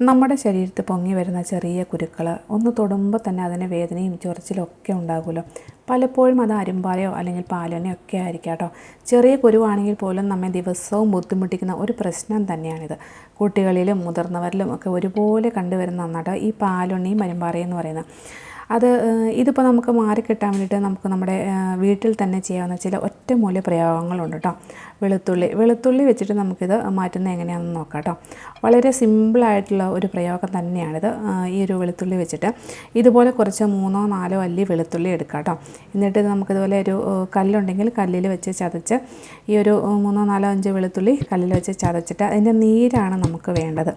നമ്മുടെ ശരീരത്ത് പൊങ്ങി വരുന്ന ചെറിയ കുരുക്കൾ ഒന്ന് തൊടുമ്പോൾ തന്നെ അതിന് വേദനയും ചൊറിച്ചിലും ഒക്കെ ഉണ്ടാകുമല്ലോ. പലപ്പോഴും അത് അരുമ്പാലയോ അല്ലെങ്കിൽ പാലനയോ ഒക്കെ ആയിരിക്കാം കേട്ടോ ചെറിയ കുരുവാണെങ്കിൽ പോലും നമ്മെ ദിവസവും ബുദ്ധിമുട്ടിക്കുന്ന ഒരു പ്രശ്നം തന്നെയാണിത്. കുട്ടികളിലും മുതിർന്നവരിലും ഒക്കെ ഒരുപോലെ കണ്ടുവരുന്ന ഒന്നാട്ടോ ഈ പാലുണ്ണിയും അരുമ്പാറയും എന്ന് പറയുന്നത്. അത് ഇതിപ്പോൾ നമുക്ക് മാറിക്കിട്ടാൻ വേണ്ടിയിട്ട് നമുക്ക് നമ്മുടെ വീട്ടിൽ തന്നെ ചെയ്യാവുന്ന ചില ഒറ്റമൂല്യ പ്രയോഗങ്ങളുണ്ട് കേട്ടോ വെളുത്തുള്ളി. വെളുത്തുള്ളി വെച്ചിട്ട് നമുക്കിത് മാറ്റുന്നത് എങ്ങനെയാണെന്ന് നോക്കാം കേട്ടോ. വളരെ സിമ്പിളായിട്ടുള്ള ഒരു പ്രയോഗം തന്നെയാണിത്. ഈ ഒരു വെളുത്തുള്ളി വെച്ചിട്ട് ഇതുപോലെ കുറച്ച് മൂന്നോ നാലോ അല്ലി വെളുത്തുള്ളി എടുക്കാം കേട്ടോ. എന്നിട്ട് നമുക്കിതുപോലെ ഒരു കല്ലുണ്ടെങ്കിൽ കല്ലിൽ വെച്ച് ചതച്ച് ഈ ഒരു മൂന്നോ നാലോ അഞ്ച് വെളുത്തുള്ളി കല്ലിൽ വെച്ച് ചതച്ചിട്ട് അതിന്റെ നീരാണ് നമുക്ക് വേണ്ടത്.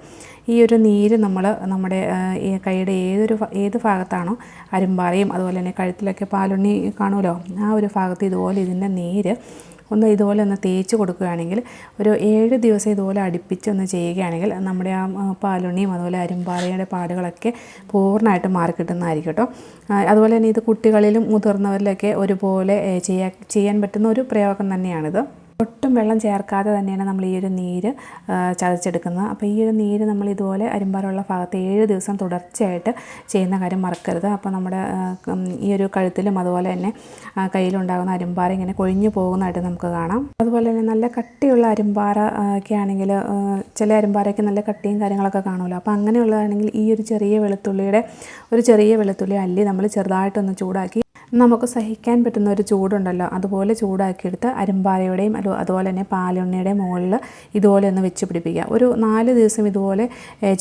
ഈ ഒരു നീര് നമ്മൾ നമ്മുടെ ഈ കൈയുടെ ഏതൊരു ഏത് ഭാഗത്താണോ അരുമ്പാറയും അതുപോലെ തന്നെ കഴുത്തിലൊക്കെ പാലുണ്ണി കാണുമല്ലോ ആ ഒരു ഭാഗത്ത് ഇതുപോലെ ഇതിന്റെ നീര് ഒന്ന് ഇതുപോലെ ഒന്ന് തേച്ച് കൊടുക്കുകയാണെങ്കിൽ ഒരു ഏഴ് ദിവസം ഇതുപോലെ അടുപ്പിച്ചൊന്ന് ചെയ്യുകയാണെങ്കിൽ നമ്മുടെ ആ പാലുണ്ണിയും അതുപോലെ അരുമ്പാറയുടെ പാടുകളൊക്കെ പൂർണമായിട്ട് മാറി കിട്ടുന്നതായിരിക്കും കേട്ടോ. അതുപോലെ തന്നെ ഇത് കുട്ടികളിലും മുതിർന്നവരിലൊക്കെ ഒരുപോലെ ചെയ്യാൻ പറ്റുന്ന ഒരു പ്രയോഗം തന്നെയാണിത്. ഒട്ടും വെള്ളം ചേർക്കാതെ തന്നെയാണ് നമ്മൾ ഈ ഒരു നീര് ചതച്ചെടുക്കുന്നത്. അപ്പോൾ ഈ ഒരു നീര് നമ്മൾ ഇതുപോലെ അരിമ്പാറുള്ള ഭാഗത്ത് ഏഴ് ദിവസം തുടർച്ചയായിട്ട് ചെയ്യുന്ന കാര്യം മറക്കരുത്. അപ്പോൾ നമ്മുടെ ഈ ഒരു കഴുത്തിലും അതുപോലെ തന്നെ കയ്യിലുണ്ടാകുന്ന അരിമ്പാറ ഇങ്ങനെ കൊഴിഞ്ഞു പോകുന്നതായിട്ട് നമുക്ക് കാണാം. അതുപോലെ തന്നെ നല്ല കട്ടിയുള്ള അരിമ്പാറ ഒക്കെ ആണെങ്കിൽ ചില അരിമ്പാറയ്ക്ക് നല്ല കട്ടിയും കാര്യങ്ങളൊക്കെ കാണുമല്ലോ. അപ്പോൾ അങ്ങനെയുള്ളതാണെങ്കിൽ ഈ ഒരു ചെറിയ വെളുത്തുള്ളിയുടെ ഒരു ചെറിയ വെളുത്തുള്ളി അല്ലി നമ്മൾ ചെറുതായിട്ടൊന്ന് ചൂടാക്കി നമുക്ക് സഹിക്കാൻ പറ്റുന്ന ഒരു ചൂടുണ്ടല്ലോ. അതുപോലെ ചൂടാക്കിയെടുത്ത് അരുമ്പാലയുടെയും അതുപോലെ തന്നെ പാലുണ്ണിയുടെയും മുകളിൽ ഇതുപോലെ ഒന്ന് വെച്ച് പിടിപ്പിക്കുക. ഒരു നാല് ദിവസം ഇതുപോലെ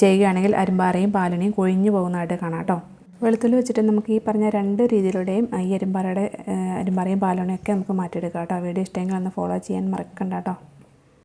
ചെയ്യുകയാണെങ്കിൽ അരുമ്പാറയും പാലുണ്ണിയും കൊഴിഞ്ഞു പോകുന്നതായിട്ട് കാണാം കേട്ടോ. വെളുത്തുള്ളി വെച്ചിട്ട് നമുക്ക് ഈ പറഞ്ഞ രണ്ട് രീതിയിലൂടെയും ഈ അരുമ്പാറയുടെ അരുമ്പാറയും പാലുണ്ണിയൊക്കെ നമുക്ക് മാറ്റിയെടുക്കാം കേട്ടോ. വീഡിയോ ഇഷ്ടമെങ്കിൽ ഒന്ന് ഫോളോ ചെയ്യാൻ മറക്കണ്ട കേട്ടോ.